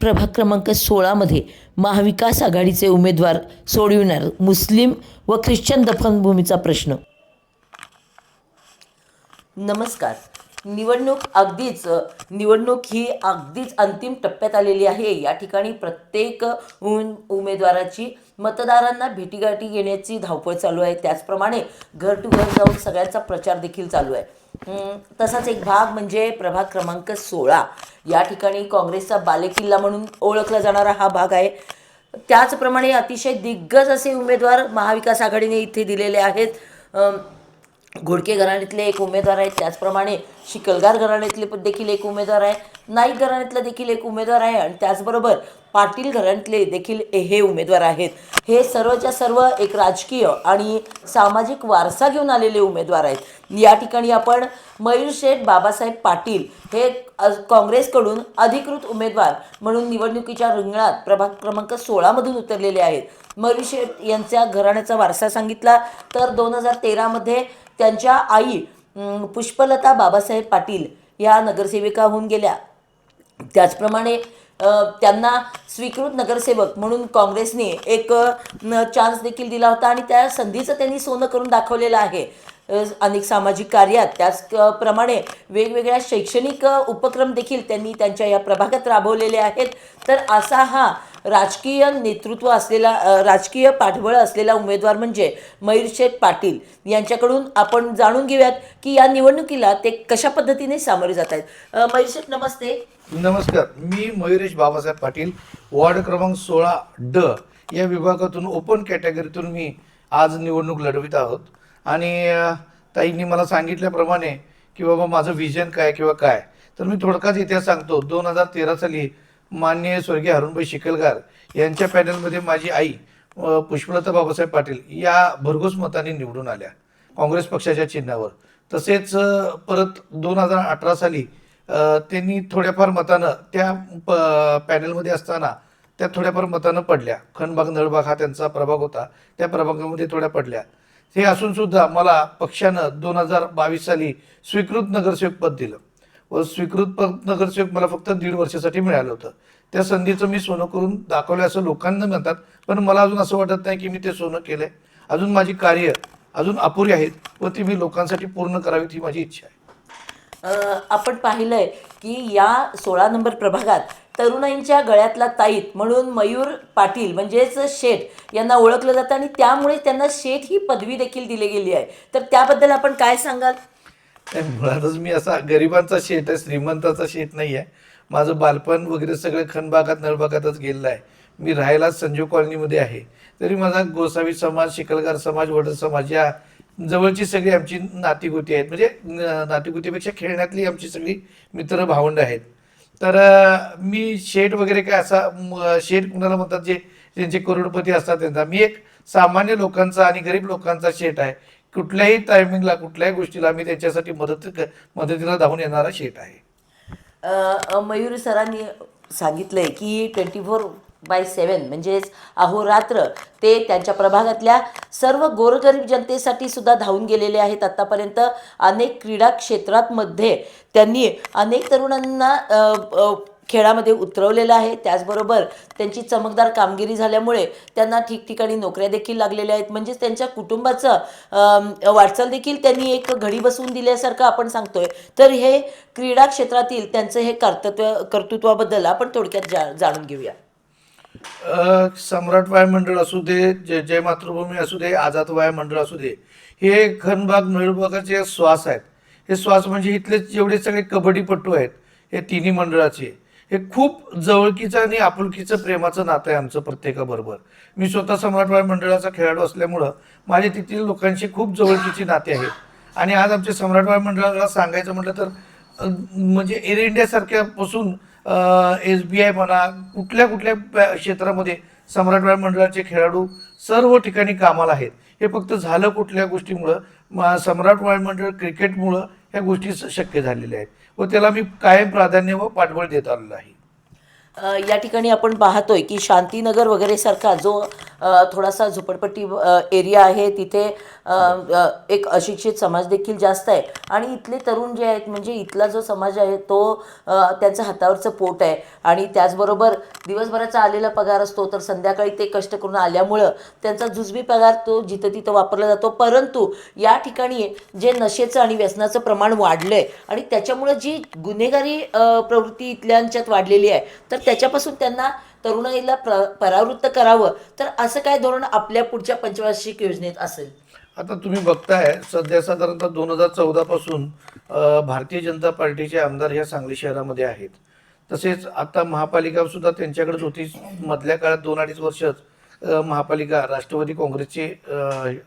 प्रभाग क्रमांक सोळामध्ये महाविकास आघाडीचे उमेदवार सोडविणार मुस्लिम व ख्रिश्चन दफनभूमीचा प्रश्न. नमस्कार. निवडणूक अगदीच निवडणूक ही अगदीच अंतिम टप्प्यात आलेली आहे. या ठिकाणी प्रत्येक उम उमेदवाराची मतदारांना भेटीगाठी घेण्याची धावपळ चालू आहे. त्याचप्रमाणे घर टू घर जाऊन सगळ्यांचा प्रचार देखील चालू आहे. तसाच एक भाग म्हणजे प्रभाग क्रमांक सोळा. या ठिकाणी काँग्रेसचा बालेकिल्ला म्हणून ओळखला जाणारा हा भाग आहे. त्याचप्रमाणे अतिशय दिग्गज असे उमेदवार महाविकास आघाडीने इथे दिलेले आहेत. घोडके घराण्यातले एक उमेदवार आहेत. त्याचप्रमाणे शिकलगार घराण्यातले पण देखील एक उमेदवार आहे. नाईक घराण्यातला देखील एक उमेदवार आहे. आणि त्याचबरोबर पाटील घराण्यातले देखील हे उमेदवार आहेत. हे सर्वच्या सर्व एक राजकीय आणि सामाजिक वारसा घेऊन आलेले उमेदवार आहेत. या ठिकाणी आपण मयूर शेठ बाबासाहेब पाटील हे काँग्रेसकडून अधिकृत उमेदवार म्हणून निवडणुकीच्या रिंगणात प्रभाग क्रमांक सोळामधून उतरलेले आहेत. मयूर शेठ यांच्या घराण्याचा वारसा सांगितला तर दोन हजार तेरामध्ये त्यांच्या आई पुष्पलता बाबासाहेब पाटील या नगरसेविका होऊन गेल्या. त्याचप्रमाणे त्यांना स्वीकृत नगरसेवक म्हणून काँग्रेसने एक चान्स देखील दिला होता आणि त्या संधीचं त्यांनी सोनं करून दाखवलेलं आहे. अनेक सामाजिक कार्यात. त्याचप्रमाणे वेगवेगळ्या शैक्षणिक उपक्रम देखील त्यांनी त्यांच्या या प्रभागात राबवलेले आहेत. तर असा हा राजकीय नेतृत्व असलेला राजकीय पाठबळ असलेला उमेदवार म्हणजे मयूरशेठ पाटील. यांच्याकडून आपण जाणून घेऊयात की या निवडणुकीला ते कशा पद्धतीने सामोरे जात आहेत. अ, मयूरशेठ नमस्ते. नमस्कार. मी मयुरेश बाबासाहेब पाटील वार्ड क्रमांक सोळा ड या विभागातून ओपन कॅटेगरीतून मी आज निवडणूक लढवित आहोत. आणि ताईंनी मला सांगितल्याप्रमाणे की बाबा माझं व्हिजन काय किंवा काय? तर मी थोडकाच इतिहास सांगतो. दोन हजार तेरा साली माननीय स्वर्गीय अरुणभाई शिकलगार यांच्या पॅनलमध्ये माझी आई पुष्पलता बाबासाहेब पाटील या भरघोस मताने निवडून आल्या काँग्रेस पक्षाच्या चिन्हावर. तसेच परत दोन हजार अठरा साली त्यांनी थोड्याफार मतानं त्या प पॅनलमध्ये असताना त्या थोड्याफार मतानं पडल्या. खणबाग नळबाग हा त्यांचा प्रभाग होता. त्या प्रभागामध्ये थोड्या पडल्या. हे असून सुद्धा मला पक्षानं दोन हजार बावीस साली स्वीकृत नगरसेवक पद दिलं. व स्वीकृत पद नगरसेवक मला फक्त दीड वर्षासाठी मिळालं होतं. त्या संधीचं मी सोनं करून दाखवलं असं लोकांना म्हणतात पण मला अजून असं वाटत नाही की मी ते सोनं केलंय. अजून माझी कार्य अजून अपुरी आहेत व ती मी लोकांसाठी पूर्ण करावीत ही माझी इच्छा आहे. आपण पाहिलंय की या सोळा नंबर प्रभागात तरुणाईंच्या गळ्यातला ताईत म्हणून मयूर पाटील म्हणजेच शेठ यांना ओळखलं जातं आणि त्यामुळे त्यांना शेठ ही पदवी देखील दिली गेली आहे. तर त्याबद्दल आपण काय सांगाल? मुळातच मी असा गरिबांचा शेत आहे श्रीमंताचा शेत नाही आहे. माझं बालपण वगैरे सगळं खनबागात नळबागातच गेलेलं आहे. मी राहायला संजीव कॉलनीमध्ये आहे. तरी माझा गोसावी समाज शिकलगार समाज वडर समाज या जवळची सगळी आमची नातीगुती आहेत. म्हणजे न- नातीगुतीपेक्षा खेळण्यातली आमची सगळी मित्र भावंड आहेत. तर मी शेठ वगैरे काय असा म- शेठ कुणाला म्हणतात जे ज्यांचे करोडपती असतात त्यांचा. मी एक सामान्य लोकांचा आणि गरीब लोकांचा शेठ आहे. कुठल्याही टायमिंगला कुठल्याही गोष्टीला मी त्यांच्यासाठी मदत मदतीला धावून येणारा शेठ आहे. अ, मयूर सरांनी सांगितलंय की ट्वेंटी फोर बाय सेवन म्हणजेच अहोरात्र ते त्यांच्या प्रभागातल्या सर्व गोरगरीब जनतेसाठी सुद्धा धावून गेलेले आहेत. आत्तापर्यंत अनेक क्रीडा क्षेत्रातमध्ये त्यांनी अनेक तरुणांना खेळामध्ये उतरवलेलं आहे. त्याचबरोबर त्यांची चमकदार कामगिरी झाल्यामुळे त्यांना ठिकठिकाणी नोकऱ्या देखील लागलेल्या आहेत. म्हणजेच त्यांच्या कुटुंबाचं वाटचाल देखील त्यांनी एक घडी बसवून दिल्यासारखं आपण सांगतोय. तर हे क्रीडा क्षेत्रातील त्यांचं हे कर्तृत्व कर्तृत्वाबद्दल आपण थोडक्यात जा जाणून घेऊया. सम्राट वाय मंडळ असू दे जय जय मातृभूमी असू दे आझाद वाय मंडळ असू दे हे खनबाग नळबागाचे श्वास आहेत. हे श्वास म्हणजे इथले जेवढे सगळे कबड्डीपटू आहेत हे तिन्ही मंडळाचे. हे खूप जवळकीचं आणि आपुलकीचं प्रेमाचं नातं आहे आमचं प्रत्येकाबरोबर. मी स्वतः सम्राटवाय मंडळाचा खेळाडू असल्यामुळं माझ्या तिथील लोकांशी खूप जवळकीची नाते आहेत. आणि आज आमच्या सम्राटवाय मंडळाला सांगायचं म्हटलं तर म्हणजे एअर इंडियासारख्यापासून एस बी आय म्हणा कुठल्या कुठल्या क्षेत्रामध्ये सम्राट व्यायाम मंडळाचे खेळाडू सर्व ठिकाणी कामाला आहेत. हे फक्त झालं कुठल्या गोष्टीमुळं? म- सम्राट वाय मंडळ क्रिकेटमुळं ह्या गोष्टी स- शक्य झालेल्या आहेत. व त्याला मी कायम प्राधान्य व पाठबळ देत आलेलं आहे. या ठिकाणी आपण पाहतोय की शांतीनगर वगैरे सारखा जो थोडासा झोपडपट्टी एरिया आहे तिथे एक अशिक्षित समाज देखील जास्त आहे. आणि इथले तरुण जे आहेत म्हणजे इथला जो समाज आहे तो त्यांचं हातावरचं पोट आहे. आणि त्याचबरोबर दिवसभराचा आलेला पगार असतो तर संध्याकाळी ते कष्ट करून आल्यामुळं त्यांचा जुजबी पगार तो जिथं तिथं वापरला जातो. परंतु या ठिकाणी जे नशेचं आणि व्यसनाचं प्रमाण वाढलं आहे आणि त्याच्यामुळं जी गुन्हेगारी प्रवृत्ती इथल्यांच्यात वाढलेली आहे तर त्याच्यापासून त्यांना तरुणाईला प्र परावृत्त करावं. तर असं काय धोरण आपल्या पुढच्या पंचवार्षिक योजनेत असेल? आता तुम्ही बघताय सध्या साधारणतः दोन हजार चौदा पासून भारतीय जनता पार्टीचे आमदार ह्या सांगली शहरामध्ये आहेत. तसेच आता महापालिका सुद्धा त्यांच्याकडेच होती. मधल्या काळात दोन अडीच वर्षच महापालिका राष्ट्रवादी काँग्रेसचे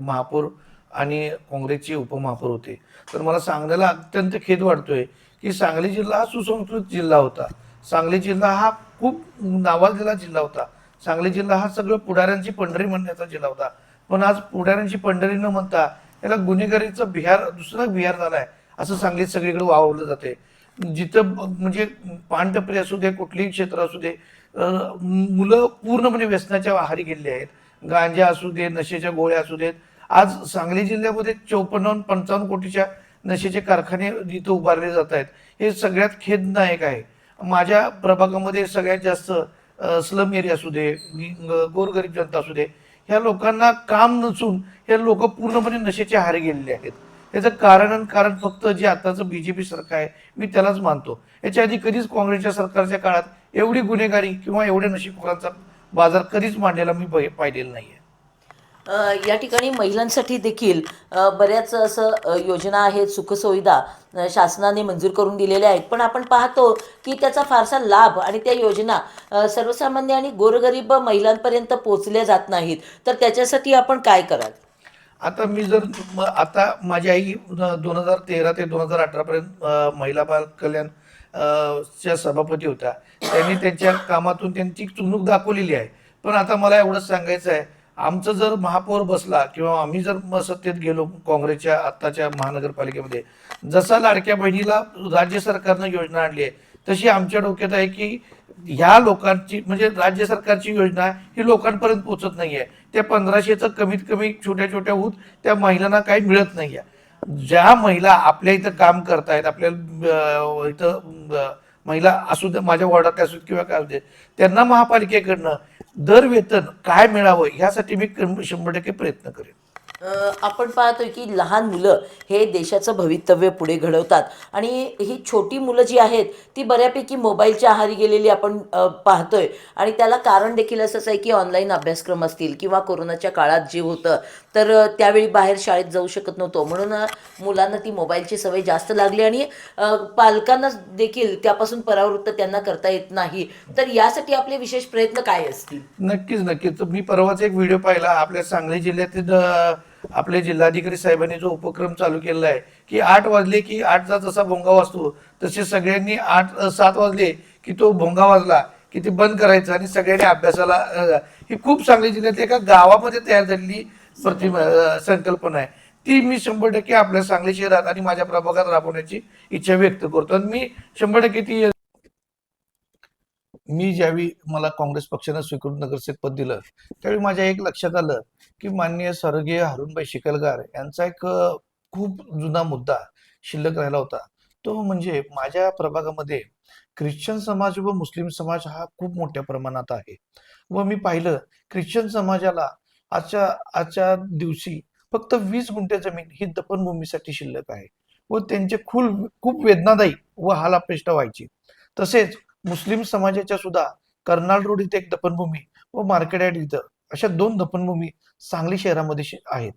महापौर आणि काँग्रेसचे उपमहापौर होते. तर मला सांगण्याला अत्यंत खेद वाटतोय की सांगली जिल्हा हा सुसंस्कृत जिल्हा होता. सांगली जिल्हा हा खूप नावाजलेला जिल्हा होता. सांगली जिल्हा हा सगळं पुढाऱ्यांची पंढरी म्हणण्याचा जिल्हा होता. पण आज पुढाऱ्यांची पंढरी न म्हणता याला गुन्हेगारीचं बिहार दुसरा बिहार आहे असं सांगलीत सगळीकडे वावरलं जाते. जिथं म्हणजे पानटपरी असू दे कुठलीही क्षेत्र असू दे मुलं मुलं पूर्णपणे व्यसनाच्या आहारी गेलेली आहेत. गांजा असू दे नशेच्या गोळ्या असू देत. आज सांगली जिल्ह्यामध्ये चौपन्न पंचावन्न कोटीच्या नशेचे कारखाने इथं उभारले जात आहेत. हे सगळ्यात खेदनायक आहे. माझ्या प्रभागामध्ये सगळ्यात जास्त स्लम एरिया असू दे गोरगरीब जनता असू दे ह्या लोकांना काम नसून हे लोक पूर्णपणे नशेचे हार गेलेले आहेत. याचं कारण आणि कारण फक्त जे आताचं पी सरकार आहे मी त्यालाच मानतो. याच्या आधी कधीच काँग्रेसच्या सरकारच्या काळात एवढी गुन्हेगारी किंवा एवढ्या नशीबखोरांचा बाजार कधीच मांडलेला मी पाहिलेला नाही आहे या ठिकाणी महिलांसाठी देखील बऱ्याच असं योजना आहेत सुखसुविधा शासनाने मंजूर करून दिलेल्या आहेत. पण आपण पाहतो की त्याचा फारसा लाभ आणि त्या योजना सर्वसामान्य आणि गोरगरीब महिलांपर्यंत पोहोचल्या जात नाहीत. तर त्याच्यासाठी आपण काय कराल? आता मी जर आता माझी आई दोन हजार तेरा ते दोन हजार अठरापर्यंत महिला बाल कल्याण च्या सभापती होत्या. त्यांनी त्यांच्या कामातून त्यांची चुणूक दाखवलेली आहे. पण आता मला एवढंच सांगायचं आहे आमचं जर महापौर बसला किंवा आम्ही जर म- सत्तेत गेलो काँग्रेसच्या आत्ताच्या महानगरपालिकेमध्ये जसा लाडक्या बहिणीला राज्य सरकारनं योजना आणली आहे तशी आमच्या डोक्यात आहे की ह्या लोकांची म्हणजे राज्य सरकारची योजना ही लोकांपर्यंत पोहोचत आहे त्या पंधराशेचं कमीत कमी छोट्या छोट्या होत त्या महिलांना काही मिळत नाही आहे ज्या महिला आपल्या इथं काम करतायत आपल्या इथं महिला असू दे माझ्या वॉर्डात असू किंवा काय असू दे त्यांना महापालिकेकडनं दर वेतन काय मिळावं ह्यासाठी मी शंभर टक्के प्रयत्न करेन. आपण पाहतोय की लहान मुलं हे देशाचं भवितव्य पुढे घडवतात. आणि ही छोटी मुलं जी आहेत ती बऱ्यापैकी मोबाईलच्या आहारी गेलेली आपण पाहतोय. आणि त्याला कारण देखील असंच आहे की ऑनलाईन अभ्यासक्रम असतील किंवा कोरोनाच्या काळात जे होतं तर त्यावेळी बाहेर शाळेत जाऊ शकत नव्हतो. म्हणून मुलांना ती मोबाईलची सवय जास्त लागली आणि पालकांना देखील त्यापासून परावृत्त त्यांना करता येत नाही. तर यासाठी आपले विशेष प्रयत्न काय असतील? नक्कीच नक्कीच. मी परवाच एक व्हिडिओ पाहिला. आपल्या सांगली जिल्ह्यातील आपले जिल्हाधिकारी साहेबांनी जो उपक्रम चालू केलेला आहे की आठ वाजले की आठचा जसा भोंगा वाजतो तसे सगळ्यांनी आठ सात वाजले की तो भोंगा वाजला की ते बंद करायचं आणि सगळ्यांनी अभ्यासाला ही खूप सांगली जिल्ह्यात एका गावामध्ये तयार झालेली प्रतिमा संकल्पना आहे. ती मी शंभर टक्के आपल्या सांगली शहरात आणि माझ्या प्रभागात राबवण्याची इच्छा व्यक्त करतो. आणि मी शंभर टक्के ती मी ज्यावेळी मला काँग्रेस पक्षानं स्वीकृत नगरसेवक पद दिलं त्यावेळी माझ्या एक लक्षात आलं की माननीय स्वर्गीय हरुणबाई शिकलगार यांचा एक खूप जुना मुद्दा शिल्लक राहिला होता. तो म्हणजे माझ्या प्रभागामध्ये ख्रिश्चन समाज व मुस्लिम समाज हा खूप मोठ्या प्रमाणात आहे. व मी पाहिलं ख्रिश्चन समाजाला आजच्या आजच्या दिवशी फक्त वीस गुंठे जमीन ही दफनभूमीसाठी शिल्लक आहे. व त्यांचे खूल खूप वेदनादायी व हालापेष्ट व्हायची. तसेच मुस्लिम समाजाच्या सुद्धा कर्नाल रोड इथे एक दफनभूमी व मार्केट यार्ड इथं अशा दोन दफनभूमी सांगली शहरामध्ये आहेत.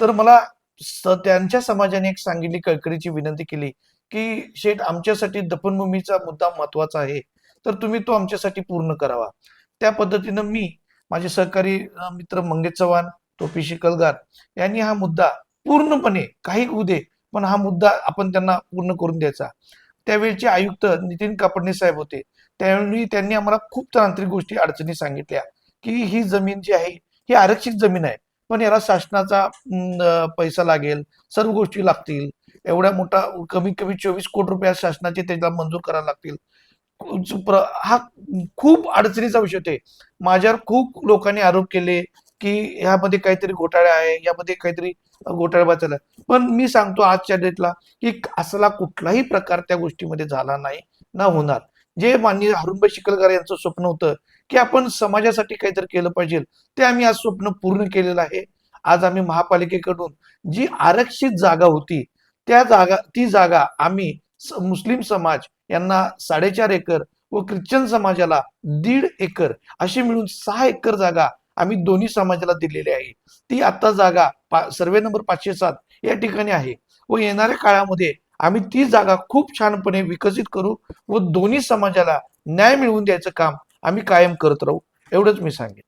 तर मला त्यांच्या समाजाने एक सांगितली कळकळीची विनंती केली की शेठ आमच्यासाठी दफनभूमीचा मुद्दा महत्त्वाचा आहे. तर तुम्ही तो आमच्यासाठी पूर्ण करावा. त्या पद्धतीनं मी माझे सहकारी मित्र मंगेश चव्हाण टोपी शिकलगार यांनी हा मुद्दा पूर्णपणे काही उदे पण हा मुद्दा आपण त्यांना पूर्ण करून द्यायचा. त्यावेळचे आयुक्त नितीन कापडणे साहेब होते. त्यावेळी त्यांनी आम्हाला खूप तांत्रिक गोष्टी अडचणी सांगितल्या की ही जमीन जी आहे ही आरक्षित जमीन आहे. पण याला शासनाचा पैसा लागेल सर्व गोष्टी लागतील. एवढ्या मोठा कमीत कमी चोवीस कोटी रुपया शासनाचे त्याला मंजूर करायला लागतील. हा खूप अडचणीचा विषय होते. माझ्यावर खूप लोकांनी आरोप केले. की ह्यामध्ये काहीतरी घोटाळे आहे यामध्ये काहीतरी घोटाळे वाचायला पण मी सांगतो आजच्या डेटला की असला कुठलाही प्रकार त्या गोष्टीमध्ये झाला नाही ना होणार. जे माननीय हरुणभाई शिकलकर यांचं स्वप्न होतं की आपण समाजासाठी काहीतरी केलं पाहिजे ते आम्ही आज स्वप्न पूर्ण केलेलं आहे. आज आम्ही महापालिकेकडून जी आरक्षित जागा होती त्या जागा ती जागा आम्ही मुस्लिम समाज यांना साडेचार एकर व ख्रिश्चन समाजाला दीड एकर अशी मिळून सहा एकर जागा आम्ही दोन्ही समाजाला दिलेली आहे. ती आता जागा सर्वे नंबर पाचशे सात या ठिकाणी आहे. व येणाऱ्या काळामध्ये आम्ही ती जागा खूप छानपणे विकसित करू व दोन्ही समाजाला न्याय मिळवून द्यायचं काम आम्ही कायम करत राहू. एवढंच मी सांगेन.